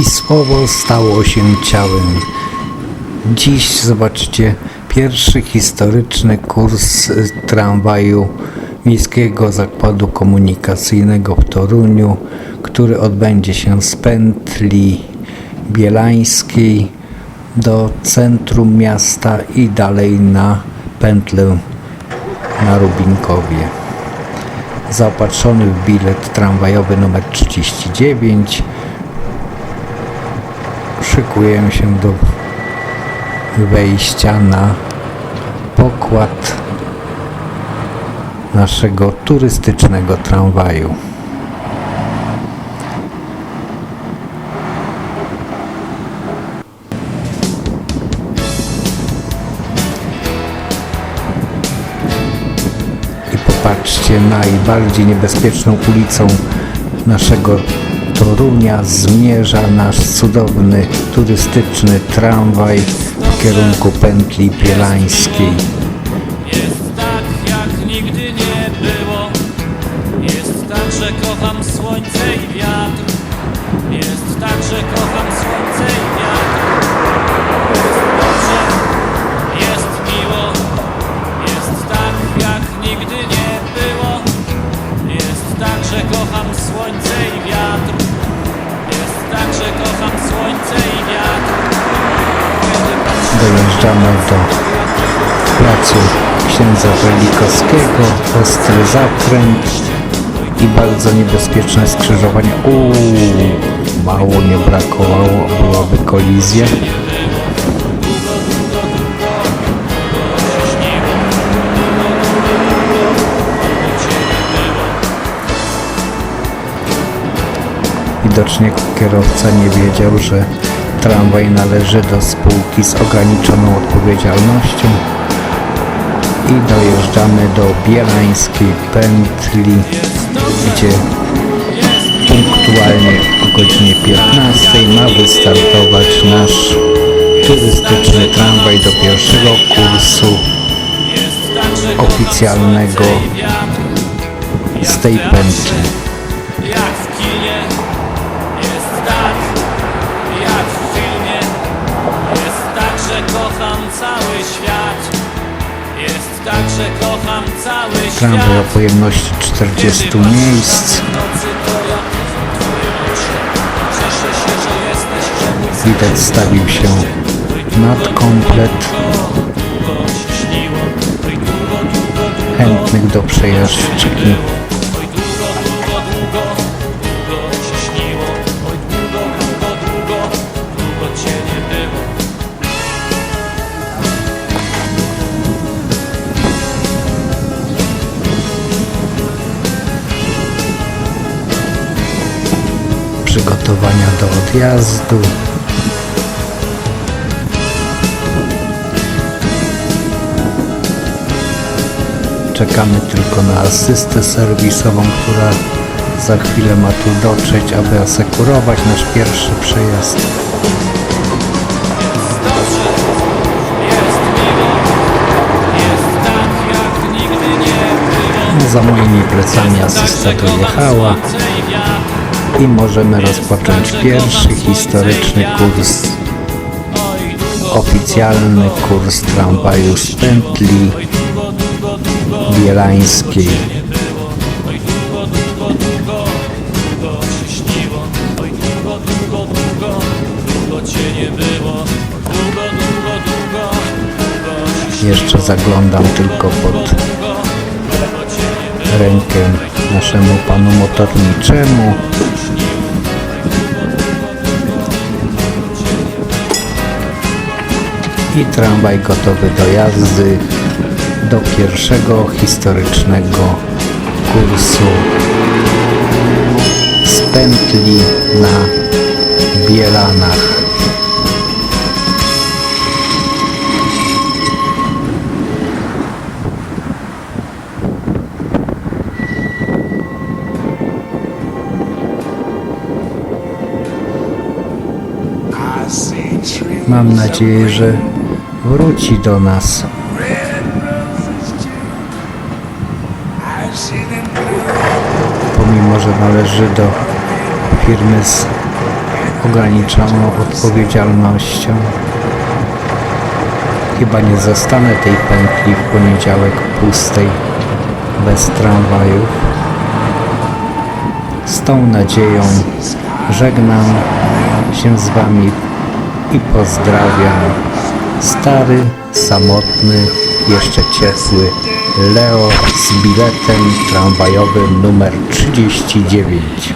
I słowo stało się ciałem. Dziś zobaczcie pierwszy historyczny kurs y, tramwaju Miejskiego Zakładu Komunikacyjnego w Toruniu, który odbędzie się z pętli bielańskiej do centrum miasta i dalej na pętlę na Rubinkowie. Zaopatrzony w bilet tramwajowy numer 39 szykujemy się do wejścia na pokład naszego turystycznego tramwaju. Popatrzcie, najbardziej niebezpieczną ulicą naszego Torunia zmierza nasz cudowny turystyczny tramwaj w kierunku pętli bielańskiej. Jest tak, jak nigdy nie było. Jest tak, że kocham słońce i wiatr. Jest tak, że kocham słońce i Dojeżdżamy do placu księdza Welikowskiego, ostry zakręt i bardzo niebezpieczne skrzyżowanie. Uuu, mało nie brakowało, byłaby kolizja. Widocznie kierowca nie wiedział, że tramwaj należy do spółki z ograniczoną odpowiedzialnością i dojeżdżamy do Bielańskiej Pętli, gdzie punktualnie o godzinie 15 ma wystartować nasz turystyczny tramwaj do pierwszego kursu oficjalnego z tej pętli. Tramwaj o pojemności 40 Kiedy patrzę miejsc. Widać stawił się nad komplet chętnych do przejażdżki. Przygotowania do odjazdu. Czekamy tylko na asystę serwisową, która za chwilę ma tu dotrzeć, aby asekurować nasz pierwszy przejazd. Za moimi plecami asysta dojechała i możemy rozpocząć pierwszy historyczny kurs, oficjalny kurs tramwaju z pętli bielańskiej. Jeszcze zaglądam tylko pod rękę naszemu panu motorniczemu. I tramwaj gotowy do jazdy do pierwszego historycznego kursu z pętli na Bielanach. Mam nadzieję, że wróci do nas. Pomimo może należy do firmy z ograniczoną odpowiedzialnością. Chyba nie zastanę tej pętli w poniedziałek pustej, bez tramwajów. Z tą nadzieją żegnam się z Wami i pozdrawiam. Stary, samotny, jeszcze ciepły Leo z biletem tramwajowym numer 39.